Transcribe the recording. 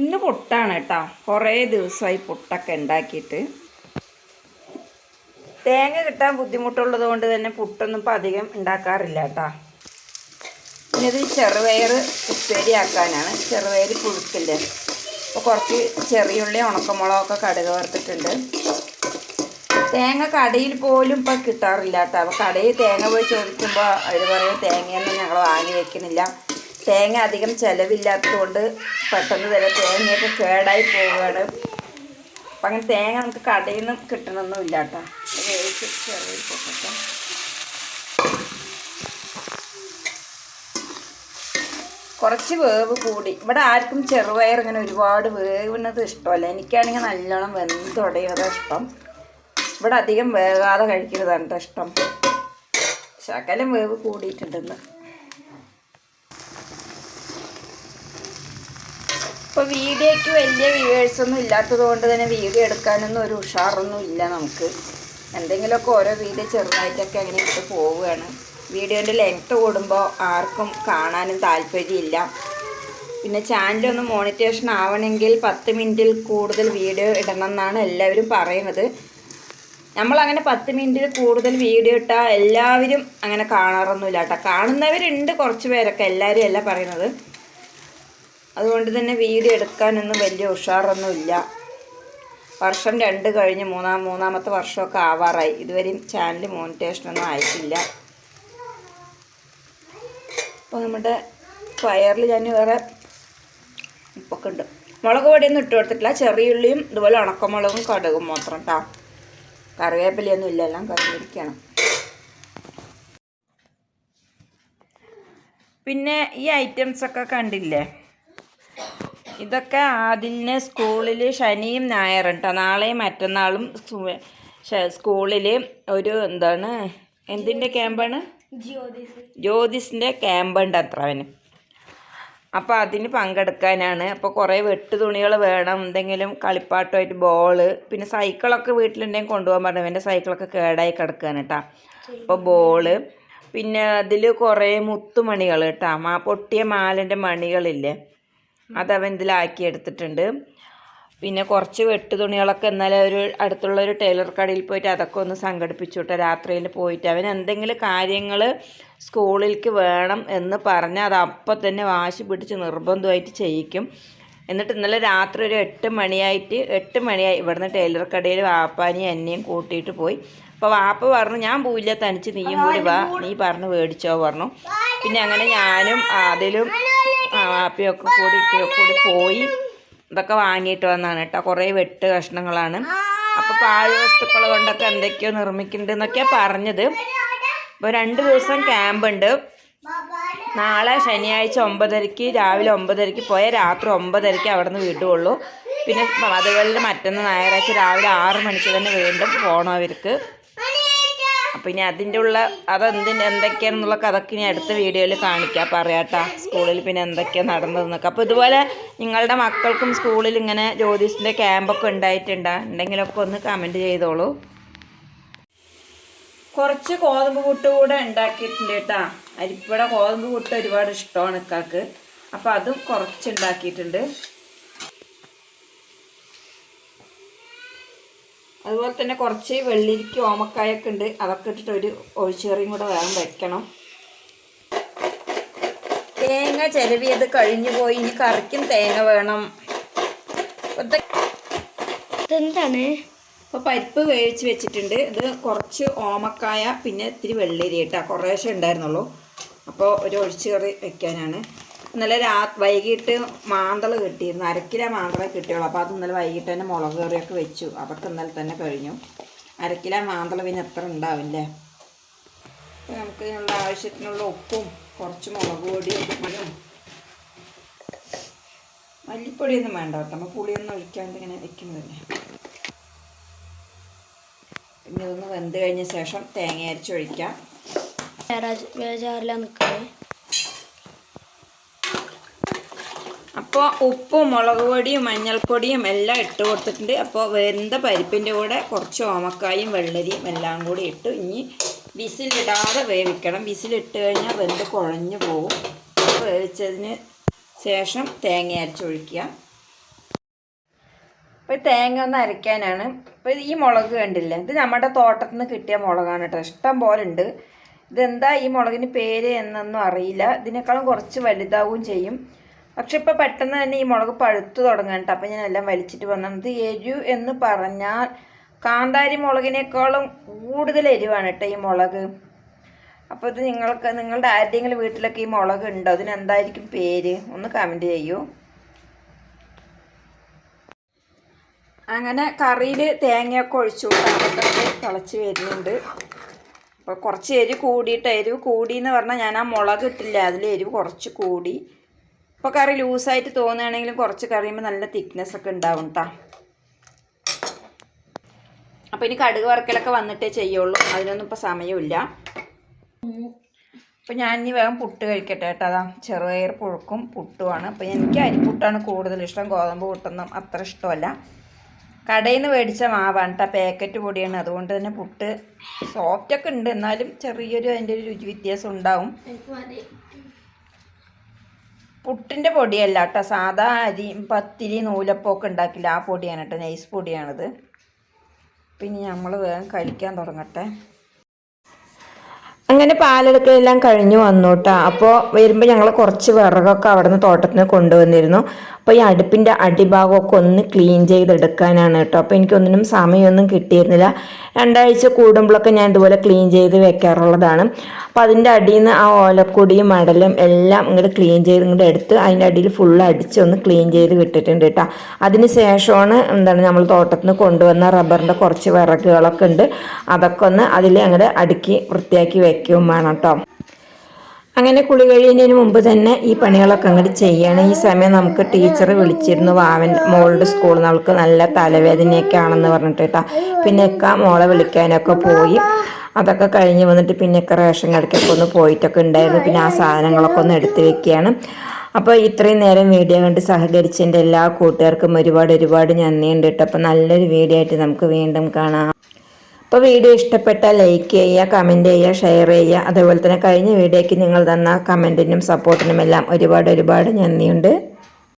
ഇന്ന് പുട്ടാണ് കേട്ടോ. കുറേ ദിവസമായി പുട്ടൊക്കെ ഉണ്ടാക്കിയിട്ട്. തേങ്ങ കിട്ടാൻ ബുദ്ധിമുട്ടുള്ളത് കൊണ്ട് തന്നെ പുട്ടൊന്നും ഇപ്പം അധികം ഉണ്ടാക്കാറില്ല കേട്ടോ. പിന്നെ ഇത് ഉപ്പേരി ആക്കാനാണ്. ചെറുപയർ പുഴുക്കില്ലേ അപ്പോൾ കുറച്ച് ചെറിയുള്ളി ഉണക്കമുളകൊക്കെ കടുക് വറുത്തിട്ടുണ്ട്. തേങ്ങ കടയിൽ പോലും ഇപ്പം കിട്ടാറില്ല കേട്ടോ. അപ്പോൾ കടയിൽ തേങ്ങ പോയി ചോദിക്കുമ്പോൾ അവർ പറയും തേങ്ങയൊന്നും ഞങ്ങൾ വാങ്ങി വെക്കുന്നില്ല തേങ്ങ അധികം ചിലവില്ലാത്തതുകൊണ്ട് പെട്ടെന്ന് തന്നെ തേങ്ങയൊക്കെ കേടായി പോവുകയാണ്. അപ്പം അങ്ങനെ തേങ്ങ നമുക്ക് കടയിൽ നിന്ന് കിട്ടണമെന്നില്ല കേട്ടോ ചെറിയ കുറച്ച് വേവ് കൂടി. ഇവിടെ ആർക്കും ചെറുപയർ ഇങ്ങനെ ഒരുപാട് വേവുന്നത് ഇഷ്ടമല്ല. എനിക്കാണെങ്കിൽ നല്ലോണം വെന്തുടയുന്നതാണ് ഇഷ്ടം. ഇവിടെ അധികം വേകാതെ കഴിക്കുന്നതാണ് ഇഷ്ടം. ശകലം വേവ് കൂടിയിട്ടുണ്ടെന്ന്. ഇപ്പോൾ വീഡിയോയ്ക്ക് വലിയ വ്യൂവേഴ്സൊന്നും ഇല്ലാത്തത് കൊണ്ട് തന്നെ വീഡിയോ എടുക്കാനൊന്നും ഒരു ഉഷാറൊന്നും ഇല്ല നമുക്ക്. എന്തെങ്കിലുമൊക്കെ ഓരോ വീഡിയോ ചെറുതായിട്ടൊക്കെ അങ്ങനെ ഇട്ട് പോവുകയാണ്. വീഡിയോന്റെ ലെങ്ത്ത് കൂടുമ്പോൾ ആർക്കും കാണാനും താല്പര്യമില്ല. പിന്നെ ചാനലൊന്ന് മോണിറ്റേഷൻ ആവണമെങ്കിൽ പത്ത് മിനിറ്റിൽ കൂടുതൽ വീഡിയോ ഇടണം എന്നാണ് എല്ലാവരും പറയുന്നത്. നമ്മളങ്ങനെ പത്ത് മിനിറ്റിൽ കൂടുതൽ വീഡിയോ ഇട്ടാൽ എല്ലാവരും അങ്ങനെ കാണാറൊന്നുമില്ല കേട്ടോ കാണുന്നവരുണ്ട് കുറച്ച് പേരൊക്കെ എല്ലാവരും അല്ല പറയുന്നത്. അതുകൊണ്ട് തന്നെ വീഡിയോ എടുക്കാനൊന്നും വലിയ ഉഷാറൊന്നുമില്ല. വർഷം രണ്ട് കഴിഞ്ഞ് മൂന്നാം മൂന്നാമത്തെ വർഷമൊക്കെ ആവാറായി. ഇതുവരെയും ചാനൽ മോണിറ്റേഷനൊന്നും ആയിട്ടില്ല. അപ്പോൾ നമ്മുടെ ഫയറിൽ ഞാൻ വേറെ ഉപ്പൊക്കെ ഉണ്ട്. മുളക് പൊടിയൊന്നും ഇട്ട് കൊടുത്തിട്ടില്ല. ചെറിയുള്ളിയും ഇതുപോലെ ഉണക്കമുളകും കടുകും മാത്രം കേട്ടോ കറിവേപ്പിലയൊന്നും ഇല്ല. എല്ലാം കറിവേപ്പിക്കണം പിന്നെ ഈ ഐറ്റംസൊക്കെ കണ്ടില്ലേ? ഇതൊക്കെ ആദിലിന് സ്കൂളിൽ ശനിയും ഞായറും കേട്ടോ നാളെയും മറ്റന്നാളും സ്കൂളിൽ ഒരു എന്താണ് എന്തിന്റെ ക്യാമ്പാണ്? ജ്യോതിസിന്റെ ക്യാമ്പുണ്ട് അത്ര അവന് അപ്പോൾ അതിന് പങ്കെടുക്കാനാണ്. അപ്പോൾ കുറേ വെട്ട് തുണികൾ വേണം എന്തെങ്കിലും കളിപ്പാട്ടമായിട്ട് ബോൾ പിന്നെ സൈക്കിളൊക്കെ വീട്ടിലുണ്ടെങ്കിൽ കൊണ്ടുപോകാൻ പറഞ്ഞു. എന്റെ സൈക്കിളൊക്കെ കേടായി കിടക്കുകയാണ് കേട്ടോ അപ്പോൾ ബോൾ പിന്നെ അതിൽ കുറേ മുത്തുമണികൾ കേട്ടോ മാ പൊട്ടിയ മാലിന്റെ മണികളില്ലേ? അതവൻ ഇതിലാക്കി എടുത്തിട്ടുണ്ട് പിന്നെ കുറച്ച് വെട്ടു തുണികളൊക്കെ ഇന്നലെ ഒരു അടുത്തുള്ള ഒരു ടൈലർ കടയിൽ പോയിട്ട് അതൊക്കെ ഒന്ന് സംഘടിപ്പിച്ചു രാത്രിയിൽ പോയിട്ട് അവൻ എന്തെങ്കിലും കാര്യങ്ങൾ സ്കൂളിലേക്ക് വേണം എന്ന് പറഞ്ഞാൽ അത് അപ്പം തന്നെ വാശി പിടിച്ച് നിർബന്ധമായിട്ട് ചെയ്യിക്കും. എന്നിട്ട് ഇന്നലെ രാത്രി ഒരു എട്ട് മണിയായിട്ട് എട്ട് മണിയായി. ഇവിടുന്ന് ടൈലർ കടയിൽ വാപ്പാനെയും എന്നെയും കൂട്ടിയിട്ട് പോയി. അപ്പോൾ വാപ്പ പറഞ്ഞു ഞാൻ പോയില്ല തനിച്ച് നീയും കൂടി വാ. നീ പറഞ്ഞ് മേടിച്ചോ പറഞ്ഞു. പിന്നെ അങ്ങനെ ഞാനും അതിലും വാപ്പയൊക്കെ കൂടി കൂടി പോയി. ഇതൊക്കെ വാങ്ങിയിട്ട് വന്നതാണ് കേട്ടോ. കുറേ വെട്ട് കഷ്ണങ്ങളാണ്. അപ്പോൾ പാഴ് വസ്തുക്കൾ കൊണ്ടൊക്കെ എന്തൊക്കെയോ നിർമ്മിക്കുന്നുണ്ട് എന്നൊക്കെയാണ് പറഞ്ഞത്. അപ്പോൾ രണ്ട് ദിവസം ക്യാമ്പുണ്ട്. നാളെ ശനിയാഴ്ച ഒമ്പതരയ്ക്ക് രാവിലെ ഒമ്പതരയ്ക്ക് പോയ രാത്രി ഒമ്പതരയ്ക്ക് അവിടെ നിന്ന് വിടുകയുള്ളൂ പിന്നെ അതുപോലെ മറ്റന്ന് ഞായറാഴ്ച രാവിലെ ആറ് മണിക്ക് തന്നെ വീണ്ടും പോകണം അവർക്ക്. അപ്പം ഇനി അതിന്റെ ഉള്ള അതെന്തിന് എന്തൊക്കെയാണെന്നുള്ളതൊക്കെ അതൊക്കെ ഇനി അടുത്ത വീഡിയോയിൽ കാണിക്കാം. പറയാട്ടാ സ്കൂളിൽ പിന്നെ എന്തൊക്കെയാണ് നടന്നതെന്നൊക്കെ. അപ്പോൾ ഇതുപോലെ നിങ്ങളുടെ മക്കൾക്കും സ്കൂളിൽ ഇങ്ങനെ ജ്യോതിഷിന്റെ ക്യാമ്പൊക്കെ ഉണ്ടായിട്ടുണ്ടോ? ഉണ്ടെങ്കിലൊക്കെ ഒന്ന് കമന്റ് ചെയ്തോളൂ. കുറച്ച് ഗോതമ്പ് പുട്ട് കൂടെ ഉണ്ടാക്കിയിട്ടുണ്ട് കേട്ടാ. അരിപ്പട ഗോതമ്പ് പുട്ട് ഒരുപാട് ഇഷ്ടമാണ് ഇക്കാക്ക്. അപ്പോൾ അതും കുറച്ചുണ്ടാക്കിയിട്ടുണ്ട്. അതുപോലെ തന്നെ കുറച്ച് വെള്ളിരിക്ക് ഓമക്കായൊക്കെ ഉണ്ട്. അതൊക്കെ ഇട്ടിട്ട് ഒരു ഒഴിച്ചേറിയും കൂടെ വേണം വെക്കണം. തേങ്ങ ചിലവിയത് കഴിഞ്ഞു പോയി. ഇനി കറിക്കും തേങ്ങ വേണം. എന്താണ് അപ്പോൾ പരിപ്പ് വേവിച്ച് വെച്ചിട്ടുണ്ട്. ഇത് കുറച്ച് ഓമക്കായ പിന്നെ ഇത്തിരി വെള്ളരി കേട്ടോ. കുറേശ്ശെ ഉണ്ടായിരുന്നുള്ളൂ. അപ്പോൾ ഒരു ഒഴിച്ചു കറി വെക്കാനാണ്. ഇന്നലെ രാ വൈകിട്ട് മാന്തൾ കിട്ടിയിരുന്നു. അരക്കില മാന്തള കിട്ടിയുള്ളൂ. അപ്പോൾ അത് ഇന്നലെ വൈകിട്ട് തന്നെ മുളക് കറിയൊക്കെ വെച്ചു. അതൊക്കെ ഇന്നലെ തന്നെ കഴിഞ്ഞു. അരക്കില മാന്തള പിന്നെ എത്ര ഉണ്ടാവില്ലേ? അപ്പോൾ നമുക്ക് നമ്മുടെ ആവശ്യത്തിനുള്ള ഉപ്പും കുറച്ച് മുളക് പൊടിയും മല്ലിപ്പൊടിയൊന്നും വേണ്ട കേട്ടോ. നമ്മൾ പുളിയൊന്നും ഒഴിക്കാണ്ട് ഇങ്ങനെ വെക്കുന്നതല്ലേ. പിന്നെ ഇതൊന്ന് വെന്ത് കഴിഞ്ഞ ശേഷം തേങ്ങ അരച്ചൊഴിക്കാം നിൽക്കുന്നത് അപ്പോൾ ഉപ്പും മുളക് പൊടിയും മഞ്ഞൾപ്പൊടിയും എല്ലാം ഇട്ട് കൊടുത്തിട്ടുണ്ട്. അപ്പോൾ വെന്ത പരിപ്പിന്റെ കൂടെ കുറച്ച് ഓമക്കായും വെള്ളരിയും എല്ലാം കൂടി ഇട്ട് ഇനി വിസിലിടാതെ വേവിക്കണം. വിസിലിട്ട് കഴിഞ്ഞാൽ വെന്ത് കുഴഞ്ഞു പോവും. വേവിച്ചതിന് ശേഷം തേങ്ങ അരച്ചൊഴിക്കുക അപ്പോൾ തേങ്ങ ഒന്ന് അരയ്ക്കാനാണ് അപ്പോൾ ഈ മുളക് കണ്ടില്ലേ? ഇത് നമ്മുടെ തോട്ടത്തിൽ നിന്ന് കിട്ടിയ മുളകാണ് കേട്ടോ ഇഷ്ടം പോലെ ഉണ്ട്. ഇതെന്താ ഈ മുളകിന് പേര് എന്നൊന്നും അറിയില്ല. ഇതിനേക്കാളും കുറച്ച് വലുതാവുകയും ചെയ്യും. പക്ഷെ ഇപ്പോൾ പെട്ടെന്ന് തന്നെ ഈ മുളക് പഴുത്തു തുടങ്ങാൻ അപ്പോൾ ഞാൻ എല്ലാം വലിച്ചിട്ട് വന്നത് എരിവ് എന്ന് പറഞ്ഞാൽ കാന്താരി മുളകിനേക്കാളും കൂടുതൽ എരിവാണ് കേട്ടോ ഈ മുളക്. അപ്പോൾ ഇത് നിങ്ങൾക്ക് നിങ്ങളുടെ ആരുടെയെങ്കിലും വീട്ടിലൊക്കെ ഈ മുളക് ഉണ്ടോ? അതിനെന്തായിരിക്കും പേര്? ഒന്ന് കമന്റ് ചെയ്യൂ. അങ്ങനെ കറിയിൽ തേങ്ങയൊക്കെ ഒഴിച്ചു അതൊക്കെ തിളച്ച് വരുന്നുണ്ട്. അപ്പോൾ കുറച്ച് എരിവ് കൂടിയിട്ട് എരിവ് കൂടി എന്ന് പറഞ്ഞാൽ ഞാൻ ആ മുളക് ഇട്ടില്ല അതിൽ എരിവ് കുറച്ച് കൂടി. ഇപ്പോൾ കറി ലൂസായിട്ട് തോന്നുകയാണെങ്കിലും കുറച്ച് കറിയുമ്പോൾ നല്ല തിക്നെസ് ഒക്കെ ഉണ്ടാവും കേട്ടോ അപ്പോൾ ഇനി കടുക് വറക്കലൊക്കെ വന്നിട്ടേ ചെയ്യുള്ളൂ. അതിനൊന്നും ഇപ്പോൾ സമയമില്ല. അപ്പോൾ ഞാൻ ഇനി വേഗം പുട്ട് കഴിക്കട്ടെ കേട്ടോ അതാ ചെറുപയർ പുഴുക്കും പുട്ടുമാണ് അപ്പോൾ എനിക്ക് അരിപ്പുട്ടാണ് കൂടുതൽ ഇഷ്ടം. ഗോതമ്പ് പുട്ടൊന്നും അത്ര ഇഷ്ടമല്ല. കടയിൽ നിന്ന് മേടിച്ച മാവാണ് കേട്ടോ പാക്കറ്റ് പൊടിയാണ്. അതുകൊണ്ട് തന്നെ പുട്ട് സോഫ്റ്റ് ഒക്കെ ഉണ്ട്. എന്നാലും ചെറിയൊരു അതിന്റെ ഒരു രുചി വ്യത്യാസം ഉണ്ടാവും. പുട്ടിന്റെ പൊടിയല്ല കേട്ടോ സാധാ അരി പത്തിരി നൂലപ്പൊക്കെ ഉണ്ടാക്കില്ല. ആ പൊടിയാണ് കേട്ടോ നൈസ് പൊടിയാണിത്. പിന്നെ നമ്മൾ വേഗം കഴിക്കാൻ തുടങ്ങട്ടെ. അങ്ങനെ പാലെടുക്കലെല്ലാം കഴിഞ്ഞു വന്നു കേട്ടോ അപ്പോൾ വരുമ്പോൾ ഞങ്ങൾ കുറച്ച് വിറകൊക്കെ അവിടെ നിന്ന് തോട്ടത്തിൽ നിന്ന് കൊണ്ടുവന്നിരുന്നു. അപ്പോൾ ഈ അടുപ്പിന്റെ അടിഭാഗമൊക്കെ ഒന്ന് ക്ലീൻ ചെയ്തെടുക്കാനാണ് കേട്ടോ. അപ്പോൾ എനിക്കൊന്നിനും സമയമൊന്നും കിട്ടിയിരുന്നില്ല. രണ്ടാഴ്ച കൂടുമ്പോഴൊക്കെ ഞാൻ ഇതുപോലെ ക്ലീൻ ചെയ്ത് വെക്കാറുള്ളതാണ്. അപ്പോൾ അതിന്റെ അടിയിൽ നിന്ന് ആ ഓലക്കൊടിയും മടലും എല്ലാം ഇങ്ങോട്ട് ക്ലീൻ ചെയ്ത് ഇങ്ങോട്ട് എടുത്ത് അതിന്റെ അടിയിൽ ഫുള്ള് അടിച്ചൊന്ന് ക്ലീൻ ചെയ്ത് വിട്ടിട്ടുണ്ട് കേട്ടോ. അതിന് ശേഷമാണ് എന്താണ് നമ്മൾ തോട്ടത്തിൽ നിന്ന് കൊണ്ടുവന്ന റബ്ബറിന്റെ കുറച്ച് വിറകുകളൊക്കെ ഉണ്ട്. അതൊക്കെ ഒന്ന് അതിൽ അങ്ങോട്ട് അടുക്കി വൃത്തിയാക്കി വെക്കുകയും വേണം കേട്ടോ. അങ്ങനെ കുളി കഴിയുന്നതിന് മുമ്പ് തന്നെ ഈ പണികളൊക്കെ അങ്ങോട്ട് ചെയ്യണം. ഈ സമയം നമുക്ക് ടീച്ചർ വിളിച്ചിരുന്നു വാവൻ മോളുടെ സ്കൂളിൽ നിന്ന് അവൾക്ക് നല്ല തലവേദനയൊക്കെ ആണെന്ന് പറഞ്ഞിട്ട് കേട്ടോ. പിന്നെ ഒക്കെ മോളെ വിളിക്കാനൊക്കെ പോയി. അതൊക്കെ കഴിഞ്ഞ് വന്നിട്ട് പിന്നെയൊക്കെ റേഷൻ കടക്കൊക്കെ ഒന്ന് പോയിട്ടൊക്കെ ഉണ്ടായിരുന്നു. പിന്നെ ആ സാധനങ്ങളൊക്കെ ഒന്ന് എടുത്ത് വെക്കുകയാണ് അപ്പോൾ ഇത്രയും നേരം വീഡിയോ കണ്ട് സഹകരിച്ചതിന്റെ എല്ലാ കൂട്ടുകാർക്കും ഒരുപാട് ഒരുപാട് നന്ദിയുണ്ട് കേട്ടോ. അപ്പോൾ നല്ലൊരു വീഡിയോ ആയിട്ട് നമുക്ക് വീണ്ടും കാണാം. അപ്പോൾ വീഡിയോ ഇഷ്ടപ്പെട്ടാൽ ലൈക്ക് ചെയ്യുക കമന്റ് ചെയ്യുക ഷെയർ ചെയ്യുക. അതുപോലെ തന്നെ കഴിഞ്ഞ വീഡിയോക്ക് നിങ്ങൾ തന്ന കമന്റിനും സപ്പോർട്ടിനും എല്ലാം ഒരുപാട് ഒരുപാട് നന്ദിയുണ്ട്.